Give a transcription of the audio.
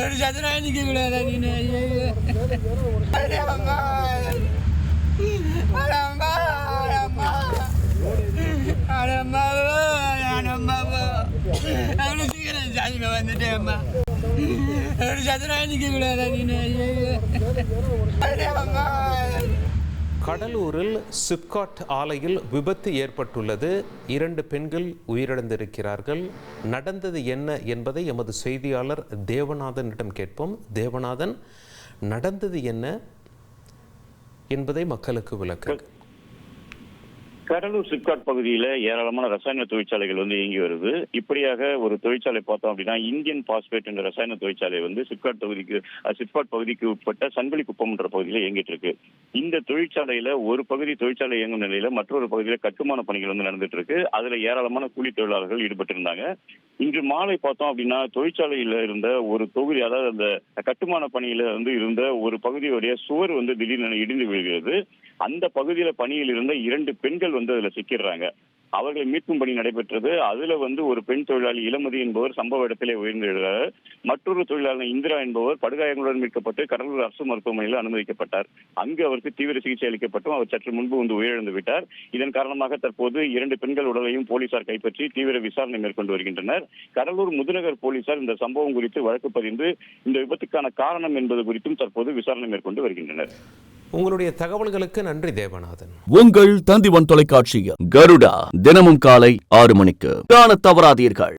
ஒரு சதுரா நிக்க கூடாதா நீனு. அம்மா. அவ்வளோ சீக்கிரம் வந்துட்டேன் அம்மா. ஒரு சதுரா நிக்க கூடாதா அம்மா. கடலூரில் சிப்காட் ஆலையில் விபத்து ஏற்பட்டுள்ளது. இரண்டு பெண்கள் உயிரிழந்திருக்கிறார்கள். நடந்தது என்ன என்பதை எமது செய்தியாளர் தேவநாதனிடம் கேட்போம். தேவநாதன் நடந்தது என்ன என்பதை மக்களுக்கு விளக்குங்கள். கடலூர் சிப்காட் பகுதியில் ஏராளமான ரசாயன தொழிற்சாலைகள் வந்து இயங்கி வருது. இப்படியாக ஒரு தொழிற்சாலை பார்த்தோம் அப்படின்னா இந்தியன் பாஸ்பேட் என்ற ரசாயன தொழிற்சாலை வந்து சிப்காட் தொகுதிக்கு சிப்காட் பகுதிக்கு உட்பட்ட சன்பலி குப்பம் என்ற பகுதியில் இயங்கிட்டு இருக்கு. இந்த தொழிற்சாலையில ஒரு பகுதி தொழிற்சாலை இயங்கும் நிலையில மற்றொரு பகுதியில் கட்டுமான பணிகள் வந்து நடந்துட்டு இருக்கு. அதுல ஏராளமான கூலி தொழிலாளர்கள் ஈடுபட்டிருந்தாங்க. இன்று மாலை பார்த்தோம் அப்படின்னா தொழிற்சாலையில இருந்த ஒரு தொகுதி அதாவது அந்த கட்டுமான பணியில வந்து இருந்த ஒரு பகுதியுடைய சுவர் வந்து திடீர்னு இடிந்து விழுகிறது. அந்த பகுதியில பணியில் இருந்த இரண்டு பெண்கள் வந்து அதுல சிக்கிடுறாங்க. அவர்களை மீட்கும் பணி நடைபெற்றது. அதுல வந்து ஒரு பெண் தொழிலாளி இளமதி என்பவர் சம்பவ இடத்திலே உயிர்ந்திருக்கிறார் மற்றொரு தொழிலாளி இந்திரா என்பவர் படுகாயங்களுடன் மீட்கப்பட்டு கடலூர் அரசு மருத்துவமனையில் அனுமதிக்கப்பட்டார். அங்கு அவருக்கு தீவிர சிகிச்சை அளிக்கப்பட்டும் அவர் சற்று முன்பு வந்து உயிரிழந்து விட்டார். இதன் காரணமாக தற்போது இரண்டு பெண்கள் உடலையும் போலீசார் கைப்பற்றி தீவிர விசாரணை மேற்கொண்டு வருகின்றனர். கடலூர் முதுநகர் போலீசார் இந்த சம்பவம் குறித்து வழக்கு பதிந்து இந்த விபத்துக்கான காரணம் என்பது குறித்தும் தற்போது விசாரணை மேற்கொண்டு வருகின்றனர். உங்களுடைய தகவல்களுக்கு நன்றி தேவநாதன். உங்கள் தந்திவன் தொலைக்காட்சியில் கருடா தினமும் காலை ஆறு மணிக்கு. காண தவறாதீர்கள்.